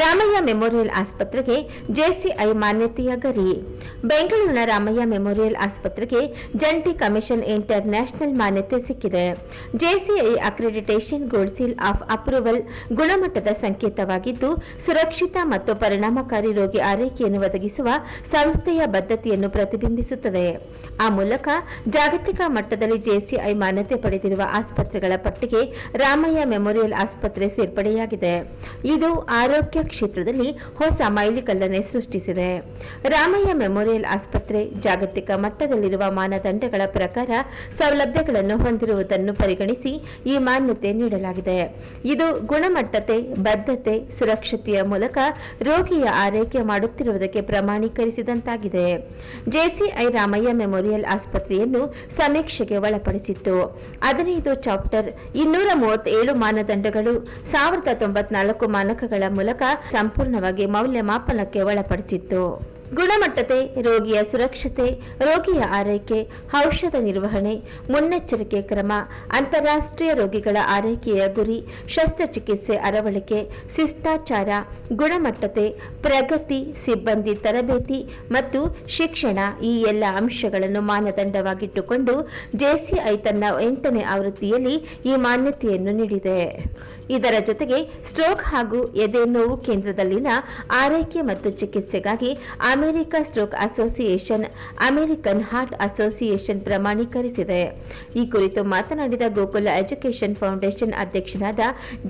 Ramaiah Memorial ಆಸ್ಪತ್ರೆಗೆ JCI ಮಾನ್ಯತೆಯ ಗರಿ ಬೆಂಗಳೂರಿನ ರಾಮಯ್ಯ ಮೆಮೋರಿಯಲ್ ಆಸ್ಪತ್ರೆಗೆ ಜಂಟಿ ಕಮಿಷನ್ ಇಂಟರ್ ನ್ಯಾಷನಲ್ ಮಾನ್ಯತೆ ಸಿಕ್ಕಿದೆ. JCI accreditation gold seal of approval ಗುಣಮಟ್ಟದ ಸಂಕೇತವಾಗಿದ್ದು, ಸುರಕ್ಷಿತ ಮತ್ತು ಪರಿಣಾಮಕಾರಿ ರೋಗಿ ಆರೈಕೆಯನ್ನು ಒದಗಿಸುವ ಸಂಸ್ಥೆಯ ಬದ್ಧತೆಯನ್ನು ಪ್ರತಿಬಿಂಬಿಸುತ್ತದೆ. ಆ ಮೂಲಕ ಜಾಗತಿಕ ಮಟ್ಟದಲ್ಲಿ ಜೆಸಿಐ ಮಾನ್ಯತೆ ಪಡೆದಿರುವ ಆಸ್ಪತ್ರೆಗಳ ಪಟ್ಟಿಗೆ ರಾಮಯ್ಯ ಮೆಮೋರಿಯಲ್ ಆಸ್ಪತ್ರೆ ಸೇರ್ಪಡೆಯಾಗಿದೆ. ಇದು ಆರೋಗ್ಯ ಕ್ಷೇತ್ರದಲ್ಲಿ ಹೊಸ ಮೈಲಿಕಲ್ಲನೆ ಸೃಷ್ಟಿಸಿದೆ. ರಾಮಯ್ಯ ಮೆಮೋರಿಯಲ್ ಆಸ್ಪತ್ರೆ ಜಾಗತಿಕ ಮಟ್ಟದಲ್ಲಿರುವ ಮಾನದಂಡಗಳ ಪ್ರಕಾರ ಸೌಲಭ್ಯಗಳನ್ನು ಹೊಂದಿರುವುದನ್ನು ಪರಿಗಣಿಸಿ ಈ ಮಾನ್ಯತೆ ನೀಡಲಾಗಿದೆ. ಇದು ಗುಣಮಟ್ಟತೆ, ಬದ್ಧತೆ, ಸುರಕ್ಷತೆಯ ಮೂಲಕ ರೋಗಿಯ ಆರೈಕೆ ಮಾಡುತ್ತಿರುವುದಕ್ಕೆ ಪ್ರಮಾಣೀಕರಿಸಿದಂತಾಗಿದೆ. ಜೆಸಿಐ ರಾಮಯ್ಯ ಮೆಮೋರಿಯಲ್ ಆಸ್ಪತ್ರೆಯನ್ನು ಸಮೀಕ್ಷೆಗೆ ಒಳಪಡಿಸಿತ್ತು. ಹದಿನೈದು ಚಾಪ್ಟರ್ ಇನ್ನೂರ ಮೂವತ್ತೇಳು ಮಾನದಂಡಗಳು, ಸಾವಿರದ ತೊಂಬತ್ನಾಲ್ಕು ಮಾನಕಗಳ ಮೂಲಕ ಸಂಪೂರ್ಣವಾಗಿ ಮೌಲ್ಯಮಾಪನಕ್ಕೆ ಒಳಪಡಿಸಿತ್ತು. ಗುಣಮಟ್ಟತೆ, ರೋಗಿಯ ಸುರಕ್ಷತೆ, ರೋಗಿಯ ಆರೈಕೆ, ಔಷಧ ನಿರ್ವಹಣೆ, ಮುನ್ನೆಚ್ಚರಿಕೆ ಕ್ರಮ, ಅಂತಾರಾಷ್ಟ್ರೀಯ ರೋಗಿಗಳ ಆರೈಕೆಯ ಗುರಿ, ಶಸ್ತ್ರಚಿಕಿತ್ಸೆ ಅರವಳಿಕೆ, ಶಿಷ್ಟಾಚಾರ, ಗುಣಮಟ್ಟತೆ, ಪ್ರಗತಿ, ಸಿಬ್ಬಂದಿ ತರಬೇತಿ ಮತ್ತು ಶಿಕ್ಷಣ ಈ ಎಲ್ಲ ಅಂಶಗಳನ್ನು ಮಾನದಂಡವಾಗಿಟ್ಟುಕೊಂಡು ಜೆಸಿಐ ತನ್ನ ಎಂಟನೇ ಆವೃತ್ತಿಯಲ್ಲಿ ಈ ಮಾನ್ಯತೆಯನ್ನು ನೀಡಿದೆ. ಇದರ ಜೊತೆಗೆ ಸ್ಟ್ರೋಕ್ ಹಾಗೂ ಎದೆ ನೋವು ಕೇಂದ್ರದಲ್ಲಿನ ಆರೈಕೆ ಮತ್ತು ಚಿಕಿತ್ಸೆಗಾಗಿ America Stroke Association, American Heart Association ಪ್ರಮಾಣೀಕರಿಸಿದೆ. ಈ ಕುರಿತು ಮಾತನಾಡಿದ ಗೋಕುಲ ಎಜುಕೇಷನ್ ಫೌಂಡೇಶನ್ ಅಧ್ಯಕ್ಷರಾದ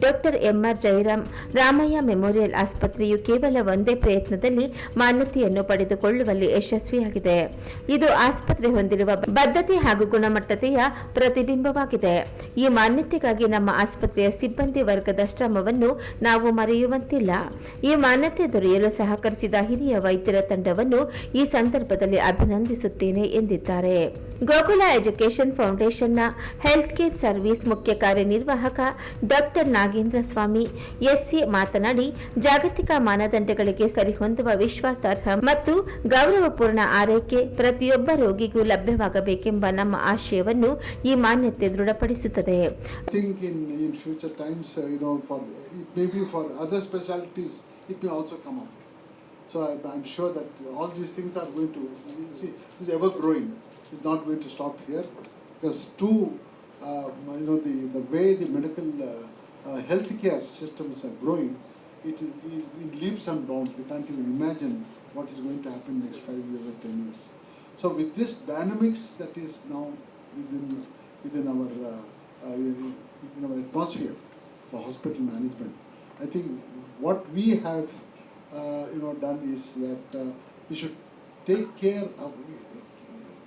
doctor MR Jayaram, Ramaiah Memorial ಆಸ್ಪತ್ರೆಯು ಕೇವಲ ಒಂದೇ ಪ್ರಯತ್ನದಲ್ಲಿ ಮಾನ್ಯತೆಯನ್ನು ಪಡೆದುಕೊಳ್ಳುವಲ್ಲಿ ಯಶಸ್ವಿಯಾಗಿದೆ. ಇದು ಆಸ್ಪತ್ರೆ ಹೊಂದಿರುವ ಬದ್ಧತೆ ಹಾಗೂ ಗುಣಮಟ್ಟತೆಯ ಪ್ರತಿಬಿಂಬವಾಗಿದೆ. ಈ ಮಾನ್ಯತೆಗಾಗಿ ನಮ್ಮ ಆಸ್ಪತ್ರೆಯ ಸಿಬ್ಬಂದಿ ವರ್ಗದ ಶ್ರಮವನ್ನು ನಾವು ಮರೆಯುವಂತಿಲ್ಲ. ಈ ಮಾನ್ಯತೆ ದೊರೆಯಲು ಸಹಕರಿಸಿದ ಹಿರಿಯ ವೈದ್ಯರ ತಂಡವನ್ನು ಈ ಸಂದರ್ಭದಲ್ಲಿ ಅಭಿನಂದಿಸುತ್ತೇನೆ ಎಂದಿದ್ದಾರೆ. ಗೋಕುಲ ಎಜುಕೇಷನ್ ಫೌಂಡೇಶನ್ನ ಹೆಲ್ತ್ ಕೇರ್ ಸರ್ವಿಸ್ ಮುಖ್ಯ ಕಾರ್ಯನಿರ್ವಾಹಕ ಡಾಕ್ಟರ್ ನಾಗೇಂದ್ರ ಸ್ವಾಮಿ ಎಸ್ಸಿ ಮಾತನಾಡಿ, ಜಾಗತಿಕ ಮಾನದಂಡಗಳಿಗೆ ಸರಿಹೊಂದುವ ವಿಶ್ವಾಸಾರ್ಹ ಮತ್ತು ಗೌರವಪೂರ್ಣ ಆರೈಕೆ ಪ್ರತಿಯೊಬ್ಬ ರೋಗಿಗೂ ಲಭ್ಯವಾಗಬೇಕೆಂಬ ನಮ್ಮ ಆಶಯವನ್ನು ಈ ಮಾನ್ಯತೆ ದೃಢಪಡಿಸುತ್ತದೆ. Uh, you know, for maybe for other specialties, it may also come up. So I, I'm sure that all these things are going to, see, is ever growing. It's not going to stop here because too, uh, you know, the, the way the medical uh, uh, healthcare systems are growing, it is in in leaps and bounds. We can't even imagine what is going to happen next five years or ten years. So with this dynamics that is now within within our uh, uh, in our atmosphere for hospital management, I think what we have uh, you know done is that uh, we should take care of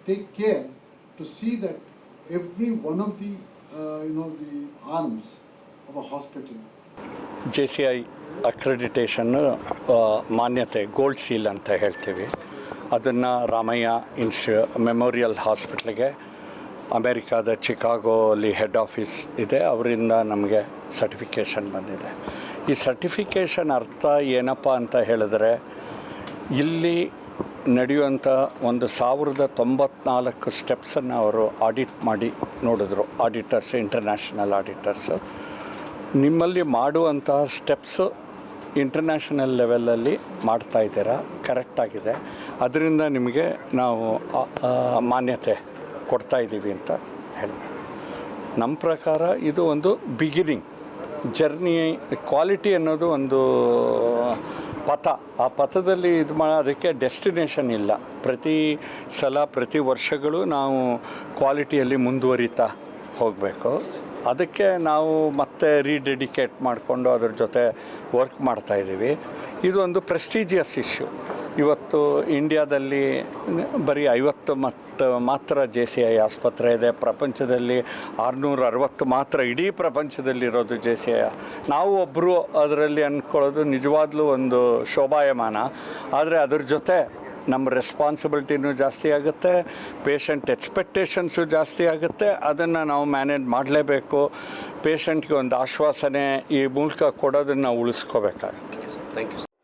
take care to see that every one of the uh, you know the arms of a hospital JCI accreditation, ಮಾನ್ಯತೆ gold seal ಅಂತ ಹೇಳ್ತೀವಿ ಅದನ್ನು Ramaiah ಇನ್ಸ್ಟ್ಯೂ memorial ಹಾಸ್ಪಿಟ್ಲಿಗೆ ಅಮೇರಿಕಾದ ಚಿಕಾಗೋಲಿ head office ಇದೆ, ಅವರಿಂದ ನಮಗೆ certification ಬಂದಿದೆ. ಈ ಸರ್ಟಿಫಿಕೇಷನ್ ಅರ್ಥ ಏನಪ್ಪ ಅಂತ ಹೇಳಿದ್ರೆ, ಇಲ್ಲಿ ನಡೆಯುವಂಥ ಒಂದು ಸಾವಿರದ ತೊಂಬತ್ನಾಲ್ಕು ಸ್ಟೆಪ್ಸನ್ನು ಅವರು ಆಡಿಟ್ ಮಾಡಿ ನೋಡಿದ್ರು ಆಡಿಟರ್ಸ್ ಇಂಟರ್ನ್ಯಾಷನಲ್ ಆಡಿಟರ್ಸ್ ನಿಮ್ಮಲ್ಲಿ ಮಾಡುವಂತಹ ಸ್ಟೆಪ್ಸು ಇಂಟರ್ನ್ಯಾಷನಲ್ ಲೆವೆಲಲ್ಲಿ ಮಾಡ್ತಾ ಇದ್ದೀರಾ ಕರೆಕ್ಟಾಗಿದೆ ಅದರಿಂದ ನಿಮಗೆ ನಾವು ಮಾನ್ಯತೆ ಕೊಡ್ತಾ ಇದ್ದೀವಿ ಅಂತ ಹೇಳಿದೆ ನಮ್ಮ ಪ್ರಕಾರ ಇದು ಒಂದು ಬಿಗಿನಿಂಗ್ ಜರ್ನಿ ಕ್ವಾಲಿಟಿ ಅನ್ನೋದು ಒಂದು ಪಥ. ಆ ಪಥದಲ್ಲಿ ಇದು ಮಾಡೋದಕ್ಕೆ ಡೆಸ್ಟಿನೇಷನ್ ಇಲ್ಲ. ಪ್ರತಿ ಸಲ, ಪ್ರತಿ ವರ್ಷಗಳು ನಾವು ಕ್ವಾಲಿಟಿಯಲ್ಲಿ ಮುಂದುವರಿತಾ ಹೋಗಬೇಕು. ಅದಕ್ಕೆ ನಾವು ಮತ್ತೆ ರೀಡೆಡಿಕೇಟ್ ಮಾಡಿಕೊಂಡು ಅದ್ರ ಜೊತೆ ವರ್ಕ್ ಮಾಡ್ತಾ ಇದ್ದೀವಿ. ಇದು ಒಂದು ಪ್ರೆಸ್ಟೀಜಿಯಸ್ ಇಶ್ಯೂ ಇವತ್ತು ಇಂಡಿಯಾದಲ್ಲಿ ಬರೀ ಐವತ್ತು ಮತ್ತು ಮಾತ್ರ ಜೆ ಸಿ ಐ ಆಸ್ಪತ್ರೆ ಇದೆ. ಪ್ರಪಂಚದಲ್ಲಿ ಆರುನೂರ ಅರವತ್ತು ಮಾತ್ರ ಇಡೀ ಪ್ರಪಂಚದಲ್ಲಿರೋದು ಜೆ ಸಿ ಐ. ನಾವು ಒಬ್ಬರು ಅದರಲ್ಲಿ ಅಂದ್ಕೊಳ್ಳೋದು ನಿಜವಾಗ್ಲೂ ಒಂದು ಶೋಭಾಯಮಾನ. ಆದರೆ ಅದ್ರ ಜೊತೆ ನಮ್ಮ ರೆಸ್ಪಾನ್ಸಿಬಿಲಿಟಿನೂ ಜಾಸ್ತಿ ಆಗುತ್ತೆ ಪೇಷಂಟ್ ಎಕ್ಸ್ಪೆಕ್ಟೇಷನ್ಸು ಜಾಸ್ತಿ ಆಗುತ್ತೆ. ಅದನ್ನು ನಾವು ಮ್ಯಾನೇಜ್ ಮಾಡಲೇಬೇಕು. ಪೇಷಂಟ್ಗೆ ಒಂದು ಆಶ್ವಾಸನೆ ಈ ಮೂಲಕ ಕೊಡೋದನ್ನು ಉಳಿಸ್ಕೋಬೇಕಾಗತ್ತೆ. Thank you